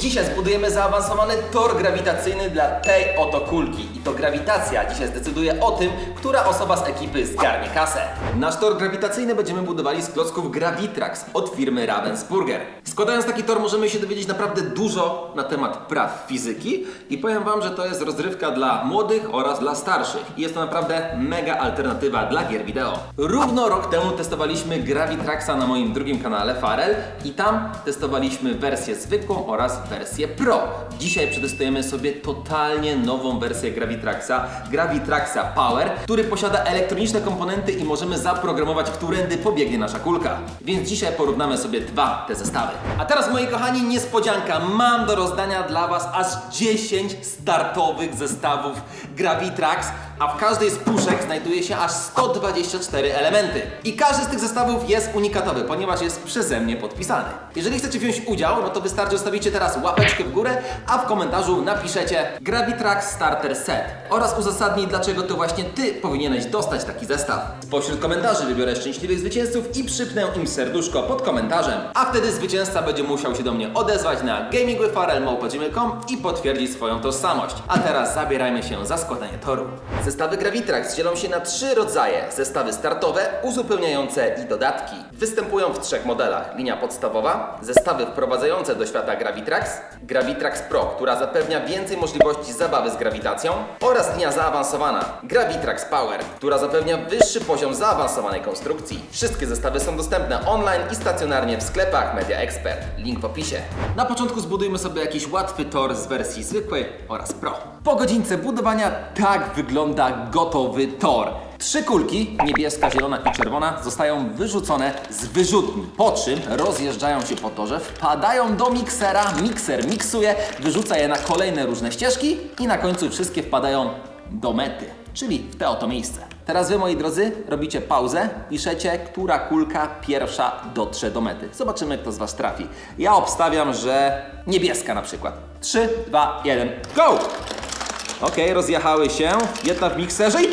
Dzisiaj zbudujemy zaawansowany tor grawitacyjny dla tej oto kulki. I to grawitacja dzisiaj zdecyduje o tym, która osoba z ekipy zgarnie kasę. Nasz tor grawitacyjny będziemy budowali z klocków Gravitrax od firmy Ravensburger. Składając taki tor możemy się dowiedzieć naprawdę dużo na temat praw fizyki i powiem Wam, że to jest rozrywka dla młodych oraz dla starszych. I jest to naprawdę mega alternatywa dla gier wideo. Równo rok temu testowaliśmy Gravitraxa na moim drugim kanale Farel i tam testowaliśmy wersję zwykłą oraz wersję Pro. Dzisiaj przetestujemy sobie totalnie nową wersję Gravitraxa, Gravitraxa Power, który posiada elektroniczne komponenty i możemy zaprogramować, którędy pobiegnie nasza kulka. Więc dzisiaj porównamy sobie dwa te zestawy. A teraz moi kochani, niespodzianka. Mam do rozdania dla Was aż 10 startowych zestawów Gravitrax, a w każdej z puszek znajduje się aż 124 elementy. I każdy z tych zestawów jest unikatowy, ponieważ jest przeze mnie podpisany. Jeżeli chcecie wziąć udział, no to wystarczy zostawicie teraz łapeczkę w górę, a w komentarzu napiszecie Gravitrax Starter Set oraz uzasadnij, dlaczego to właśnie Ty powinieneś dostać taki zestaw. Spośród komentarzy wybiorę szczęśliwych zwycięzców i przypnę im serduszko pod komentarzem. A wtedy zwycięzca będzie musiał się do mnie odezwać na gamingwithfarel.com i potwierdzić swoją tożsamość. A teraz zabierajmy się za składanie toru. Zestawy Gravitrax dzielą się na trzy rodzaje. Zestawy startowe, uzupełniające i dodatki. Występują w trzech modelach. Linia podstawowa, zestawy wprowadzające do świata Gravitrax, Gravitrax Pro, która zapewnia więcej możliwości zabawy z grawitacją oraz linia zaawansowana, Gravitrax Power, która zapewnia wyższy poziom zaawansowanej konstrukcji. Wszystkie zestawy są dostępne online i stacjonarnie w sklepach Media Expert. Link w opisie. Na początku zbudujmy sobie jakiś łatwy tor z wersji zwykłej oraz Pro. Po godzince budowania tak wygląda gotowy tor. Trzy kulki, niebieska, zielona i czerwona, zostają wyrzucone z wyrzutni, po czym rozjeżdżają się po torze, wpadają do miksera, mikser miksuje, wyrzuca je na kolejne różne ścieżki i na końcu wszystkie wpadają do mety, czyli w te oto miejsce. Teraz wy, moi drodzy, robicie pauzę, piszecie, która kulka pierwsza dotrze do mety. Zobaczymy, kto z was trafi. Ja obstawiam, że niebieska na przykład. 3, 2, 1, go! Okej, rozjechały się. Jedna w mikserze i...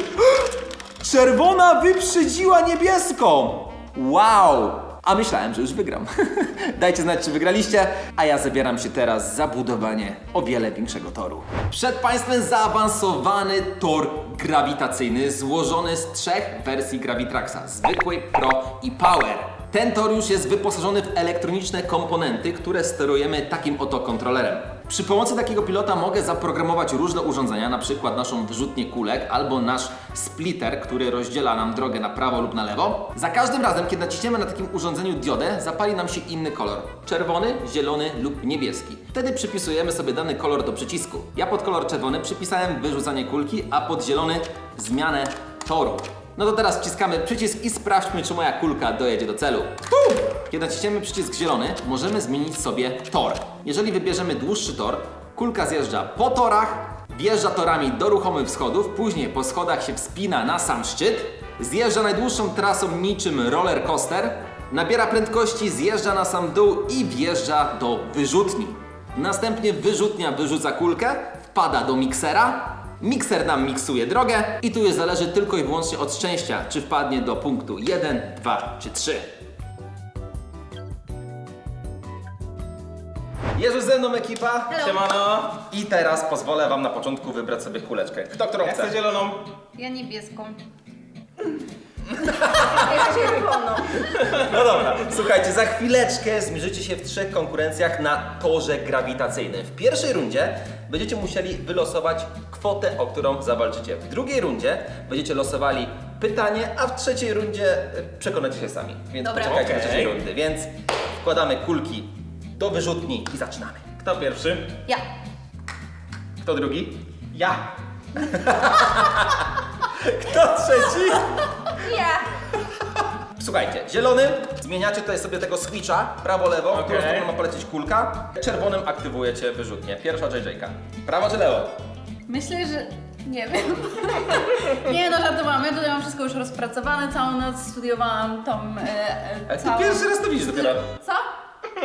Czerwona wyprzedziła niebieską! Wow! A myślałem, że już wygram. Dajcie znać, czy wygraliście, a ja zabieram się teraz za budowanie o wiele większego toru. Przed Państwem zaawansowany tor grawitacyjny złożony z trzech wersji Gravitraxa. Zwykłej, Pro i Power. Ten tor już jest wyposażony w elektroniczne komponenty, które sterujemy takim oto kontrolerem. Przy pomocy takiego pilota mogę zaprogramować różne urządzenia, na przykład naszą wyrzutnię kulek albo nasz splitter, który rozdziela nam drogę na prawo lub na lewo. Za każdym razem, kiedy naciśniemy na takim urządzeniu diodę, zapali nam się inny kolor. Czerwony, zielony lub niebieski. Wtedy przypisujemy sobie dany kolor do przycisku. Ja pod kolor czerwony przypisałem wyrzucanie kulki, a pod zielony zmianę toru. No to teraz wciskamy przycisk i sprawdźmy, czy moja kulka dojedzie do celu. Kiedy naciśniemy przycisk zielony, możemy zmienić sobie tor. Jeżeli wybierzemy dłuższy tor, kulka zjeżdża po torach, wjeżdża torami do ruchomych schodów, później po schodach się wspina na sam szczyt, zjeżdża najdłuższą trasą niczym roller coaster, nabiera prędkości, zjeżdża na sam dół i wjeżdża do wyrzutni. Następnie wyrzutnia wyrzuca kulkę, wpada do miksera, Mikser nam miksuje drogę i tu już zależy tylko i wyłącznie od szczęścia, czy wpadnie do punktu 1, 2 czy 3. Jest już ze mną ekipa. Hello. Siemano, I teraz pozwolę wam na początku wybrać sobie kuleczkę. Kto którą ja chcę chce? zieloną. Ja niebieską. No dobra, słuchajcie, za chwileczkę zmierzycie się w trzech konkurencjach na torze grawitacyjnym. W pierwszej rundzie będziecie musieli wylosować kwotę, o którą zawalczycie. W drugiej rundzie będziecie losowali pytanie, a w trzeciej rundzie e, przekonacie się sami. Więc Dobra. poczekajcie do Okej. trzeciej rundy. Więc wkładamy kulki do wyrzutni i zaczynamy. Kto pierwszy? Ja. Kto drugi? Ja. Kto trzeci? Ja. Słuchajcie, zielony, zmieniacie tutaj sobie tego switcha, prawo-lewo, w którą stronę ma polecieć kulka. Czerwonym aktywujecie wyrzutnię. Pierwsza JJ-ka. Prawo czy lewo? Myślę, że... Nie wiem. Nie no, żartowałam. Ja tutaj mam wszystko już rozpracowane. Całą noc studiowałam tą... E, e, ty całą... pierwszy raz to widzisz dopiero. Co?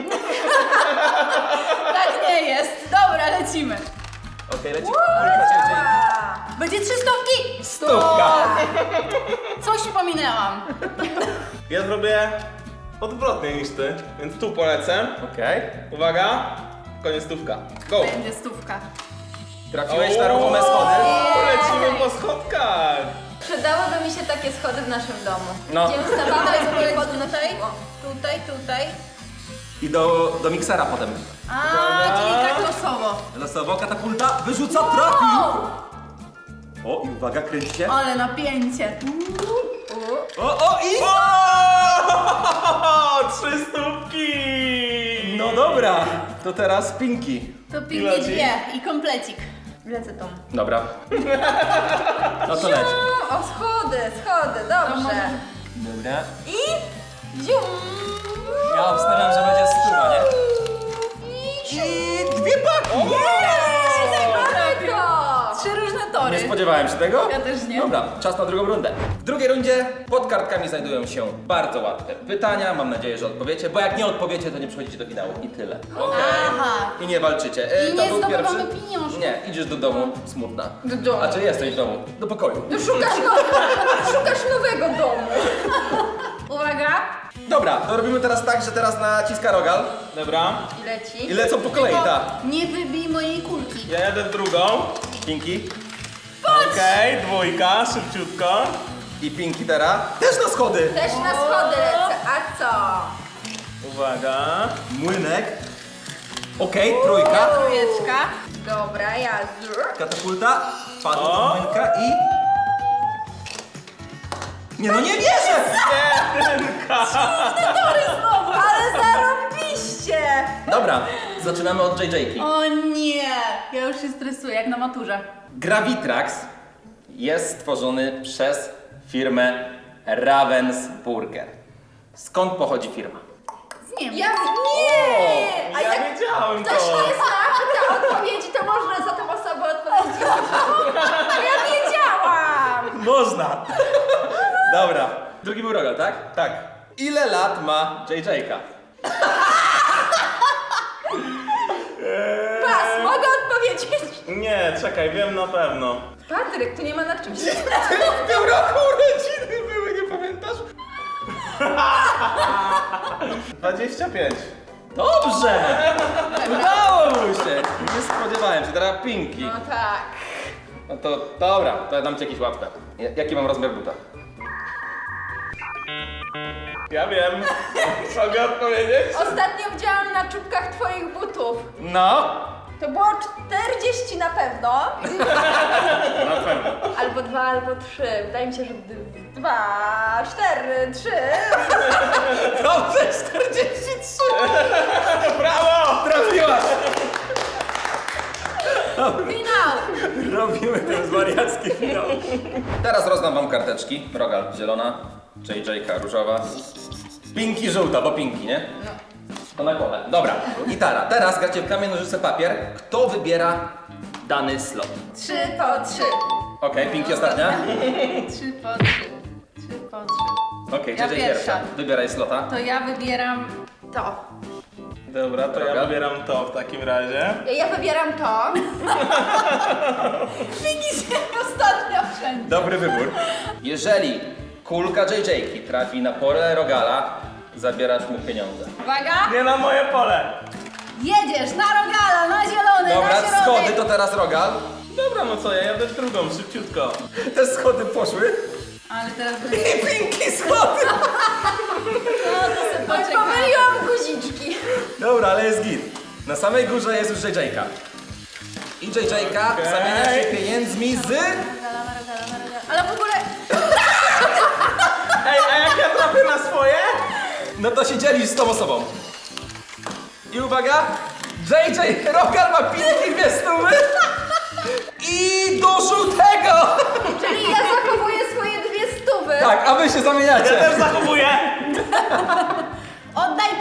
tak nie jest. Dobra, lecimy. Okej, leci kulka JJ. Będzie trzy stówki? Stówka. Coś pominęłam. Ja zrobię odwrotnie niż ty, więc tu polecę. Okej. Uwaga. Koniec stówka. Go! Będzie stówka. Trafiłeś na ruchome schody. Lecimy po schodkach! Przydałyby mi się takie schody w naszym domu. No. Gdzie ustawamy Tutaj, sobie pod tutaj, tutaj, tutaj. I do, do miksera potem. A, czyli tak losowo. Losowo katapulta wyrzuca, trafił! O, i uwaga, kręci się. Ale napięcie. O, o, i... O! Trzy stówki! No dobra, to teraz Pinki. To pięknie Pilocik. dwie i komplecik. Lecę tą. Dobra. No to leć. O, schody, schody, dobrze. Dobra. I zium. Ja obstawiam, że będzie stuwa, nie? I I dwie paki! Spodziewałem się tego. Ja też nie. Dobra, czas na drugą rundę. W drugiej rundzie pod kartkami znajdują się bardzo łatwe pytania. Mam nadzieję, że odpowiecie, bo jak nie odpowiecie, to nie przechodzicie do finału. I tyle. Aha. I nie walczycie. E, I kto nie był zdobywamy pierwszy? pieniążków. Nie, idziesz do domu smutna. Do domu. A czy jesteś w domu? Do pokoju. No szukasz, no, szukasz nowego domu. Uwaga. Dobra, to robimy teraz tak, że teraz naciska rogal Dobra, I leci. i lecą po kolei, Tylko tak. Nie wybij mojej kulki. ja jadę w drugą. Pinki Okej, dwójka, szybciutko. i Pinki teraz. Też na schody! Też na schody lecę. A co? Uwaga. Młynek. Okej, trójka. Trójeczka. Dobra, ja z... Katapulta. Padł do O. młynka i... Nie no, nie wierzę! Ale zarobiście! Dobra, zaczynamy od JJ-ki. O nie. Ja już się stresuję, jak na maturze. Gravitrax jest stworzony przez firmę Ravensburger. Skąd pochodzi firma? Z Niemiec. Ja nie! A Ja jak wiedziałem ktoś to. nie zna te odpowiedzi, to można za tą osobę odpowiedzieć. A ja wiedziałam! Można. Dobra. Drugi był Rogal, tak? Tak. Ile lat ma JJ-ka? Pas, mogę odpowiedzieć? Nie, czekaj, wiem na pewno. Patryk, tu nie ma nad czym się W tym roku urodziny były, nie pamiętasz? 25. Dobrze! Udało mu się! Nie spodziewałem się, teraz Pinki. No tak. No to dobra, to ja dam ci jakieś. Ja- Jaki mam rozmiar buta? Ja wiem. Mogę odpowiedzieć? Ostatnio widziałam na czubkach twoich butów. No! To było 40 na pewno. Na pewno. Albo dwa, albo trzy. Wydaje mi się, że d- dwa, cztery, trzy. Dobrze, 43! Brawo! Trafiłaś! Finał! Robimy ten wariacki finał. Teraz rozdam wam karteczki. Rogal zielona, JJ różowa, Pinki żółta, bo Pinki, nie? No. To na kole. Dobra, gitara. Teraz gracie w kamień, nożyce, papier. Kto wybiera dany slot? Trzy po trzy. Okej, Pinki ostatnia. Trzy po trzy. Trzy po trzy. Okej, Ja JJ pierwsza. pierwsza. Wybieraj slota. To ja wybieram to. Dobra, to Droga. ja wybieram to w takim razie. Ja, ja wybieram to. Wiki się ostatnio wszędzie. Dobry wybór. Jeżeli kulka JJ trafi na pole Rogala, zabierasz mu pieniądze. Uwaga. Nie na moje pole. Jedziesz na rogala, na zielony, Dobra, na środek. schody to teraz Rogal. Dobra, no co, ja jadę w drugą, szybciutko. Te schody poszły. Ale teraz I Pinki schody! No to sobie Oj, poczekaj. pomyliłam guziczki. Dobra, ale jest git. Na samej górze jest już JJ-ka. I JJ-ka Okej. zamienia się pieniędzmi z... Rogala, na rogala, na rogala. Ale w ogóle... Ej, a jak ja trafię na swoje? No to się dzielisz z tą osobą. I uwaga! JJ Rogal ma Pinki dwie stówy. I do żółtego! Czyli ja zachowuję swoje dwie stówy. Tak, a wy się Ja zamieniacie. też zachowuję.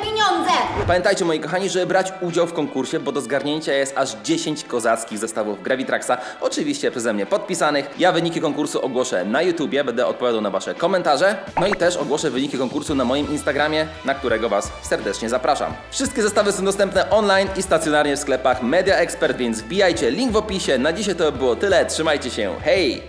Pieniądze! Pamiętajcie moi kochani, żeby brać udział w konkursie, bo do zgarnięcia jest aż 10 kozackich zestawów Gravitraxa, oczywiście przeze mnie podpisanych. Ja wyniki konkursu ogłoszę na YouTubie, będę odpowiadał na wasze komentarze, no i też ogłoszę wyniki konkursu na moim Instagramie, na którego was serdecznie zapraszam. Wszystkie zestawy są dostępne online i stacjonarnie w sklepach Media Expert, więc wbijajcie link w opisie. Na dzisiaj to by było tyle, trzymajcie się, hej!